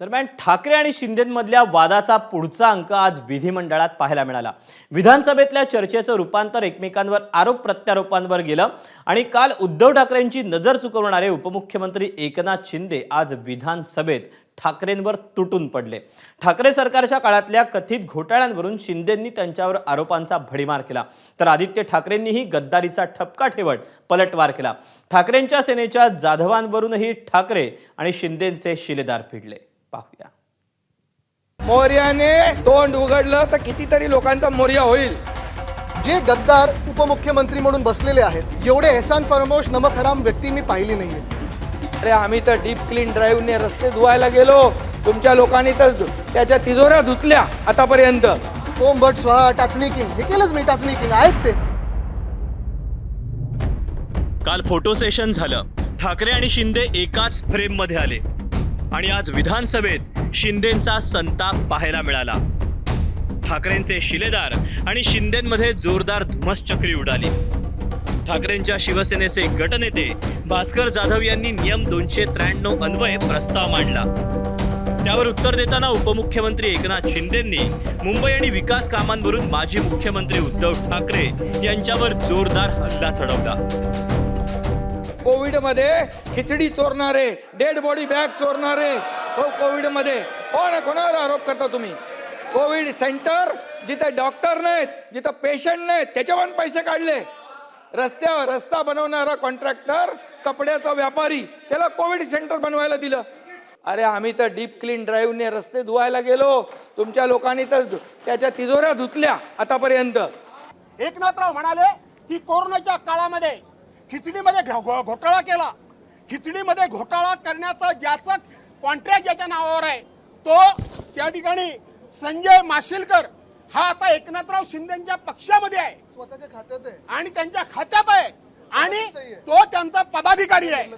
दरम्यान ठाकरे आणि शिंदेमधल्या वादाचा पुढचा अंक आज विधिमंडळात पाहायला मिळाला. विधानसभेतल्या चर्चेचं रूपांतर एकमेकांवर आरोप प्रत्यारोपांवर गेलं आणि काल उद्धव ठाकरेंची नजर चुकवणारे उपमुख्यमंत्री एकनाथ शिंदे आज विधानसभेत ठाकरेंवर तुटून पडले. ठाकरे सरकारच्या काळातल्या कथित घोटाळ्यांवरून शिंदेंनी त्यांच्यावर आरोपांचा भडीमार केला. तर आदित्य ठाकरेंनीही गद्दारीचा ठपका ठेवत पलटवार केला. ठाकरेंच्या सेनेच्या जाधवांवरूनही ठाकरे आणि शिंदेंचे शिलेदार फिरले. पाहूया. मोर्याने तोंड उघडलं तर कितीतरी लोकांचा मोर्या होईल. जे गद्दार उपमुख्यमंत्री म्हणून बसलेले आहेत एवढे एहसान फरमोश नमक हराम व्यक्ती मी पाहिली नाहीये. अरे आम्ही तर डीप क्लीन ड्राईव्हने रस्ते धुवायला गेलो. तुमच्या लोकांनी तर त्याच्या तिजोऱ्या धुतल्या आतापर्यंत. ओम भट स्वाहा टाचणी किंग. हे केलंच मी टाचणी किंग. आहेत ते. काल फोटो सेशन झालं. ठाकरे आणि शिंदे एकाच फ्रेममध्ये आले. आणि आज विधानसभेत शिंदेचा संताप पाहायला मिळाला. ठाकरेंचे शिलेदार आणि शिंदेमध्ये जोरदार धुमसचक्री उडाली. ठाकरेंच्या शिवसेनेचे गटनेते भास्कर जाधव यांनी नियम दोनशे त्र्याण्णव अन्वय प्रस्ताव मांडला. त्यावर उत्तर देताना उपमुख्यमंत्री एकनाथ शिंदेंनी मुंबई आणि विकास कामांवरून माजी मुख्यमंत्री उद्धव ठाकरे यांच्यावर जोरदार हल्ला चढवला. कोविडमध्ये खिचडी चोरणारे डेड बॉडी बॅग चोरणारे हो कोविडमध्ये कोण कोणावर आरोप करता तुम्ही? कोविड सेंटर जिथे डॉक्टर नाहीत जिथं पेशंट नाहीत त्याच्यावर पैसे काढले. रस्त्यावर रस्ता बनवणारा कॉन्ट्रॅक्टर कपड्याचा व्यापारी त्याला कोविड सेंटर बनवायला दिलं. अरे आम्ही तर डीप क्लीन ड्राईव्हने रस्ते धुवायला गेलो. तुमच्या लोकांनी तर त्याच्या तिजोऱ्या धुतल्या आतापर्यंत. एकनाथराव म्हणाले की कोरोनाच्या काळामध्ये खिचडीमध्ये घोटाळा केला. खिचडीमध्ये घोटाळा करण्याचा ज्याचा कॉन्ट्रॅक्ट ज्याच्या नावावर आहे तो त्या ठिकाणी संजय माशिलकर हा आता एकनाथराव शिंदेच्या पक्षामध्ये आहे. स्वतःच्या खात्यात आहे. आणि त्यांच्या खात्यात आहे. आणि तो त्यांचा पदाधिकारी आहे.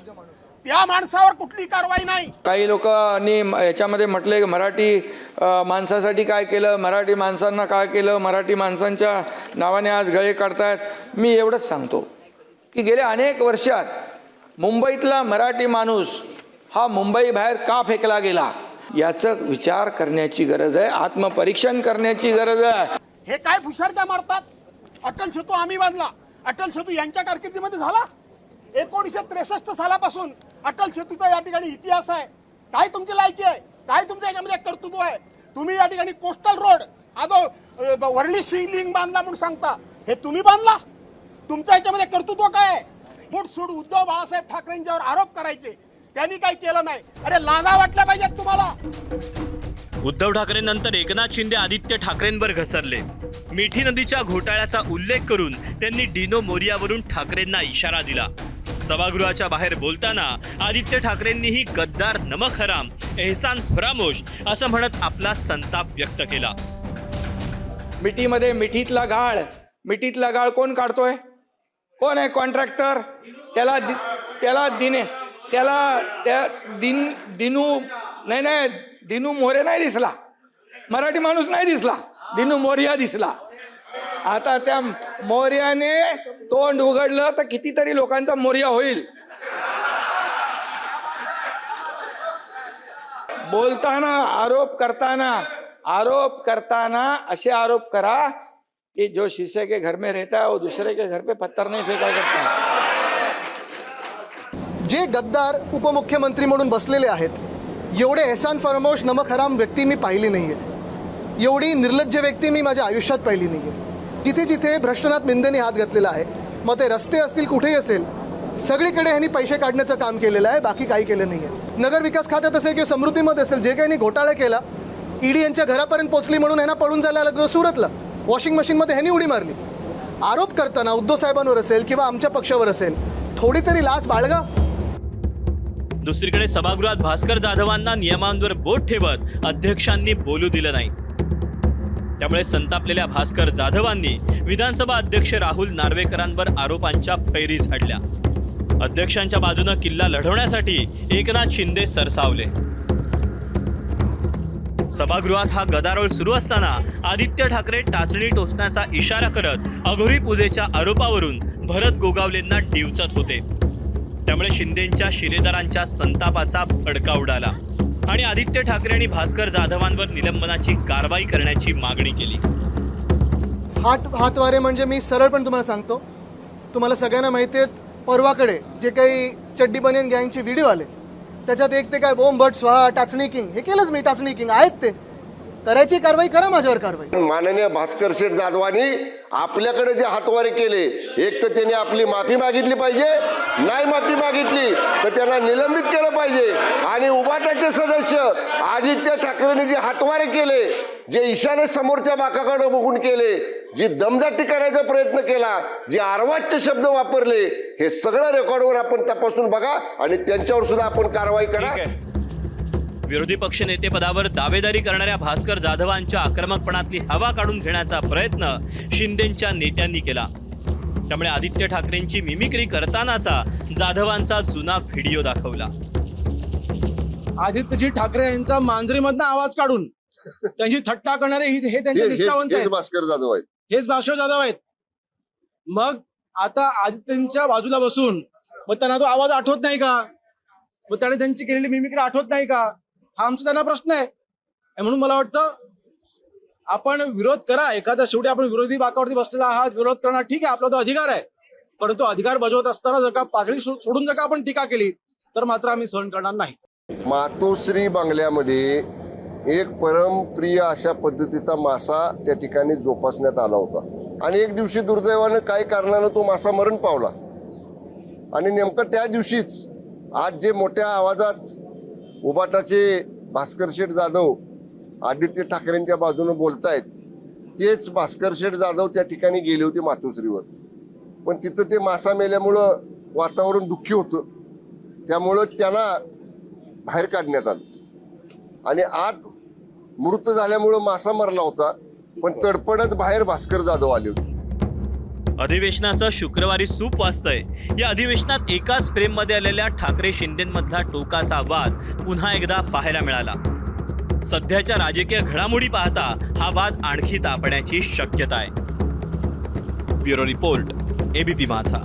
त्या माणसावर कुठली कारवाई नाही. काही लोकांनी याच्यामध्ये म्हटले की मराठी माणसासाठी काय केलं मराठी माणसांना काय केलं मराठी माणसांच्या नावाने आज गळे काढतायत. मी एवढंच सांगतो. की गेल्या अनेक वर्षात मुंबईतला मराठी माणूस हा मुंबईबाहेर का फेकला गेला? याचं विचार करण्याची गरज आहे आत्मपरीक्षण करण्याची गरज आहे. हे काय फुशारक्या मारतात? अटल सेतू आम्ही बांधला. अटल सेतू यांच्या कारकिर्दीमध्ये झाला? एकोणीसशे त्रेसष्ट सालापासून अटल सेतूचा या ठिकाणी इतिहास आहे. काय तुमची लायकी आहे? काय तुमच्या याच्यामध्ये कर्तृत्व आहे? तुम्ही या ठिकाणी कोस्टल रोड आदो जो अ, वरळी शिवलिंग बांधला म्हणून सांगता. हे तुम्ही बांधला? तुमच्या याच्यामध्ये कर्तृत्व काय सूड उद्धव बाळासाहेब ठाकरेंच्यावर आरोप करायचे. त्यांनी काही केलं नाही. अरे लाजा वाटल्या पाहिजेत तुम्हाला. उद्धव ठाकरेंनंतर एकनाथ शिंदे आदित्य ठाकरेंवर घसरले. मिठी नदीच्या घोटाळ्याचा उल्लेख करून त्यांनी डिनो मोरियावरून ठाकरेंना इशारा दिला. सभागृहाच्या बाहेर बोलताना आदित्य ठाकरेंनीही गद्दार नमक हराम एहसान फरामोश असं म्हणत आपला संताप व्यक्त केला. मिठीमध्ये मिठीतला गाळ. मिठीतला गाळ कोण काढतोय? कोण आहे कॉन्ट्रॅक्टर? त्याला दि- त्याला दिने त्याला त्या दिन दिनू नाही नाही दिनू मोरे नाही दिसला. मराठी माणूस नाही दिसला. दिनू मोर्या दिसला. आता त्या मोर्याने तोंड उघडलं तर कितीतरी लोकांचा मोर्या होईल. बोलताना आरोप करताना आरोप करताना असे आरोप करा कि जो शीशे के घर में रहता है वो दूसरे के घर पे पत्थर नहीं फेंका करता। है जे गद्दार उपमुख्यमंत्री म्हणून बसलेले आहेत एवढे एहसान फरमोश नमक हराम व्यक्ती मी पाहिली नाहीये. एवढी निर्लज्ज व्यक्ती मी माझ्या आयुष्यात पाहिली नाहीये. जिथे जिथे भ्रष्टनाथ मिंदेने हात घातलेला आहे मग ते रस्ते असतील कुठेही असेल सगळीकडे ह्यांनी पैसे काढण्याचं काम केलेलं आहे बाकी काही केलं नाहीये. नगर विकास खात्यात असेल किंवा समृद्धीमध्ये असेल जे काही घोटाळा केला ईडी यांच्या घरापर्यंत पोहोचली म्हणून यांना पळून जायला लागलं सुरतला. वॉशिंग मशीनमध्ये ह्यांनी उडी मारली. आरोप करताना उद्धव साहेबांवर असेल किंवा आमच्या पक्षावर असेल थोडी तरी लाच बाळगा. दुसरीकडे सभागृहात भास्कर जाधवांना नियमांवर बोट ठेवत अध्यक्षांनी बोलू दिलं नाही. त्यामुळे संतापलेल्या भास्कर जाधवांनी विधानसभा अध्यक्ष राहुल नार्वेकरांवर आरोपांच्या फैरी झाडल्या. अध्यक्षांच्या बाजूनं किल्ला लढवण्यासाठी एकनाथ शिंदे सरसावले. सभागृहात हा गदारोळ सुरू असताना आदित्य ठाकरे टाचणी टोचण्याचा इशारा करत अघोरी पूजेच्या आरोपावरून भरत गोगावलेंना डिवचत होते. त्यामुळे शिंदेच्या शिरेदारांच्या संतापाचा भडका उडाला आणि आदित्य ठाकरे आणि भास्कर जाधवांवर निलंबनाची कारवाई करण्याची मागणी केली. हात हातवारे म्हणजे मी सरळ पण तुम्हाला सांगतो. तुम्हाला सगळ्यांना माहिती आहेत परवाकडे जे काही चड्डी बनियन गँगचे व्हिडिओ आले त्याच्यात एक ते काय बोंब भट स्वाहा टाचणी किंग हे केलंच मी टाचणी किंग आहेत ते. करायची कारवाई करा माझ्यावर कारवाई. माननीय भास्कर शेठ जाधवानी आपल्याकडे जे हातवारे केले एक तर त्यांनी आपली माफी मागितली पाहिजे नाही माफी मागितली तर त्यांना निलंबित केलं पाहिजे. आणि उभाट्याचे सदस्य आदित्य ठाकरेंनी जे हातवारे केले जे ईशान्य समोरच्या बाकाकडे बघून केले जी दमदाटी करायचा प्रयत्न केला जे अर्वाच्य शब्द वापरले हे सगळं रेकॉर्डवर आपण तपासून बघा आणि त्यांच्यावर सुद्धा आपण कारवाई करा. विरोधी पक्षनेते पदावर दावेदारी करणाऱ्या भास्कर जाधवांच्या आक्रमकपणातली हवा काढून घेण्याचा प्रयत्न शिंदेच्या नेत्यांनी केला. त्यामुळे आदित्य ठाकरेंची मिमिक्री करतानाचा जाधवांचा जुना व्हिडिओ दाखवला. आदित्यजी ठाकरे यांचा मांजरीमधनं आवाज काढून त्यांची थट्टा करणारे हे हे त्यांचे निष्ठावंत आहेत. भास्कर जाधव आहेत. हेच भाषण जाधव आहेत. मग आता आदित्यंच्या बाजूला बसून मग त्यांना तो आवाज आठवत नाही का? मग त्याने त्यांची केलेली मिमिक्री आठवत नाही का? हा आमचा त्यांना प्रश्न आहे. म्हणून मला वाटतं आपण विरोध करा. एखाद्या शेवटी आपण विरोधी बाकावरती बसलेला आहात विरोध करणं ठीक आहे आपला तो अधिकार आहे. परंतु अधिकार बजावत असताना जर का पातळी सोडून जर का आपण टीका केली तर मात्र आम्ही सहन करणार नाही. मातोश्री बंगल्यामध्ये एक परमप्रिय अशा पद्धतीचा मासा त्या ठिकाणी जोपासण्यात आला होता. आणि एक दिवशी दुर्दैवानं काही कारणानं तो मासा मरण पावला. आणि नेमकं त्या दिवशीच आज जे मोठ्या आवाजात उबाटाचे भास्कर शेठ जाधव आदित्य ठाकरेंच्या बाजूने बोलतायत तेच भास्कर शेठ जाधव त्या ठिकाणी गेले होते मातोश्रीवर. पण तिथं ते मासा मेल्यामुळं वातावरण दुःखी होतं. त्यामुळं त्यांना बाहेर काढण्यात आलं. आणि आत मृत झाल्यामुळं मासा मरला होता पण तडपडत बाहेर भास्कर जाधव आले होते. अधिवेशनाचं शुक्रवारी सूप वाजतंय. या अधिवेशनात एकाच फ्रेममध्ये आलेल्या ठाकरे शिंदेमधला टोकाचा वाद पुन्हा एकदा पाहायला मिळाला. सध्याच्या राजकीय घडामोडी पाहता हा वाद आणखी तापण्याची शक्यता आहे. ब्युरो रिपोर्ट एबीपी माझा.